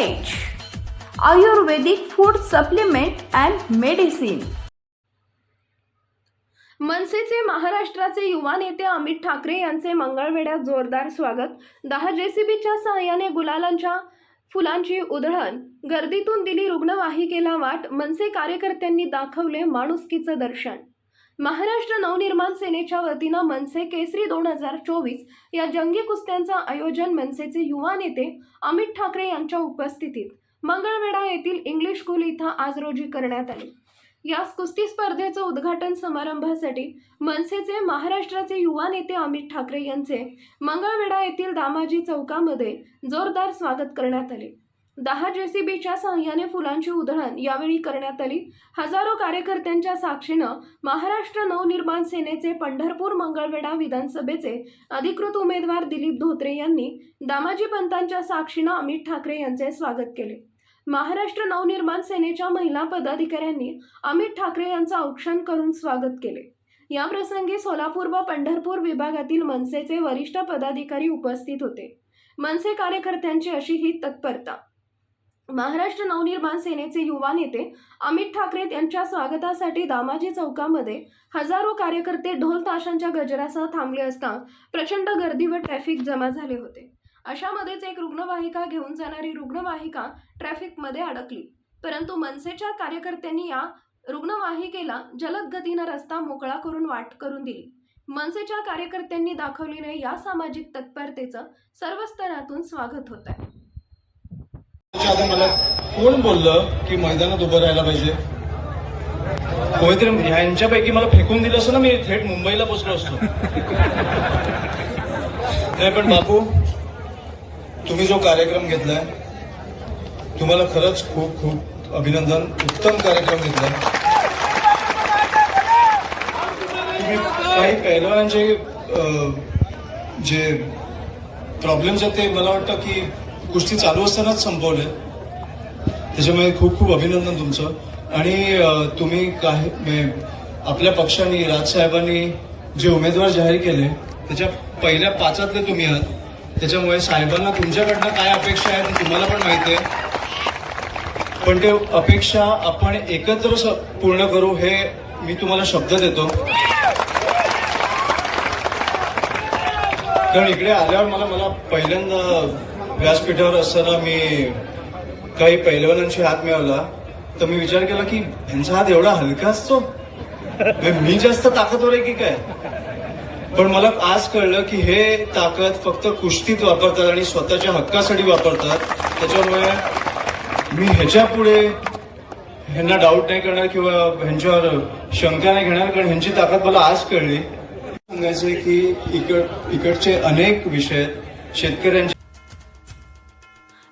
Ayurvedic food supplement and medicine मनसेचे महाराष्ट्राचे युवा नेते अमित ठाकरे यांचे मंगळवेढ्यात जोरदार स्वागत. दहा जेसीबीच्या सहाय्याने गुलालांच्या फुलांची उधळण. गर्दीतून दिली रुग्णवाहिकेला वाट. मनसे कार्यकर्त्यांनी दाखवले माणुसकीचं दर्शन. महाराष्ट्र नवनिर्माण सेनेच्या वतीनं मनसे केसरी दोन हजार चोवीस या जंगी कुस्त्यांचं आयोजन मनसेचे युवा नेते अमित ठाकरे यांच्या उपस्थितीत मंगळवेढा येथील इंग्लिश स्कूल इथं आज रोजी करण्यात आले. या कुस्ती स्पर्धेचं उद्घाटन समारंभासाठी मनसेचे महाराष्ट्राचे युवा नेते अमित ठाकरे यांचे मंगळवेढा येथील दामाजी चौकामध्ये जोरदार स्वागत करण्यात आले. दहा जेसीबीच्या सहाय्याने फुलांची उधळण यावेळी करण्यात आली. हजारो कार्यकर्त्यांच्या साक्षीनं महाराष्ट्र नवनिर्माण सेनेचे पंढरपूर मंगळवेढा विधानसभेचे अधिकृत उमेदवार दिलीप धोत्रे यांनी दामाजी पंतांच्या साक्षीनं अमित ठाकरे यांचे स्वागत केले. महाराष्ट्र नवनिर्माण सेनेच्या महिला पदाधिकाऱ्यांनी अमित ठाकरे यांचं औक्षण करून स्वागत केले. या प्रसंगी सोलापूर व पंढरपूर विभागातील मनसेचे वरिष्ठ पदाधिकारी उपस्थित होते. मनसे कार्यकर्त्यांची अशी ही तत्परता. महाराष्ट्र नवनिर्माण सेनेचे युवा नेते अमित ठाकरे यांच्या स्वागतासाठी दामाजी चौकामध्ये हजारो कार्यकर्ते ढोल ताशांच्या गजरासह थांबले असता प्रचंड गर्दी व ट्रॅफिक जमा झाले होते. अशामध्येच एक रुग्णवाहिका घेऊन जाणारी रुग्णवाहिका ट्रॅफिकमध्ये अडकली. परंतु मनसेच्या कार्यकर्त्यांनी या रुग्णवाहिकेला जलद गतीनं रस्ता मोकळा करून वाट करून दिली. मनसेच्या कार्यकर्त्यांनी दाखवलेल्या या सामाजिक तत्परतेचं सर्व स्तरातून स्वागत होत आहे मला कोण बोललं की मैदानात उभं राहायला पाहिजे? कोणीतरी ह्यांच्यापैकी मला फेकून दिलं असं ना मी थेट मुंबईला बसलो असतो. नाही पण बापू तुम्ही जो कार्यक्रम घेतलाय तुम्हाला खरंच खूप खूप अभिनंदन उत्तम कार्यक्रम घेतलाय. तुम्ही काही पैलवानांचे जे प्रॉब्लेम्स आहेत ते मला वाटतं की कुस्ती चालू असतानाच संपवले. त्याच्यामुळे खूप खूप अभिनंदन तुमचं. आणि तुम्ही काही म्हणजे आपल्या पक्षाने राजसाहेबांनी जे उमेदवार जाहीर केले त्याच्या पहिल्या पाचातले तुम्ही आहात. त्याच्यामुळे साहेबांना तुमच्याकडनं काय अपेक्षा आहे ते तुम्हाला पण माहिती आहे. पण ते अपेक्षा आपण एकत्र स- पूर्ण करू हे मी तुम्हाला शब्द देतो. कारण इकडे आल्यावर मला मला पहिल्यांदा व्यासपीठावर असताना मी काही पैलवानांशी हात मिळवला तर मी विचार केला की यांचा हात एवढा हलका असतो? म्हणजे मी जास्त ताकदवर आहे की काय? पण मला आज कळलं की हे ताकद फक्त कुस्तीत वापरतात आणि स्वतःच्या हक्कासाठी वापरतात. त्याच्यामुळे मी ह्याच्या पुढे ह्यांना डाऊट नाही करणार किंवा ह्यांच्यावर शंका नाही घेणार कारण ह्यांची ताकद मला आज कळली. सांगायचं की इकड इकडचे अनेक विषय आहेत. शेतकऱ्यांचे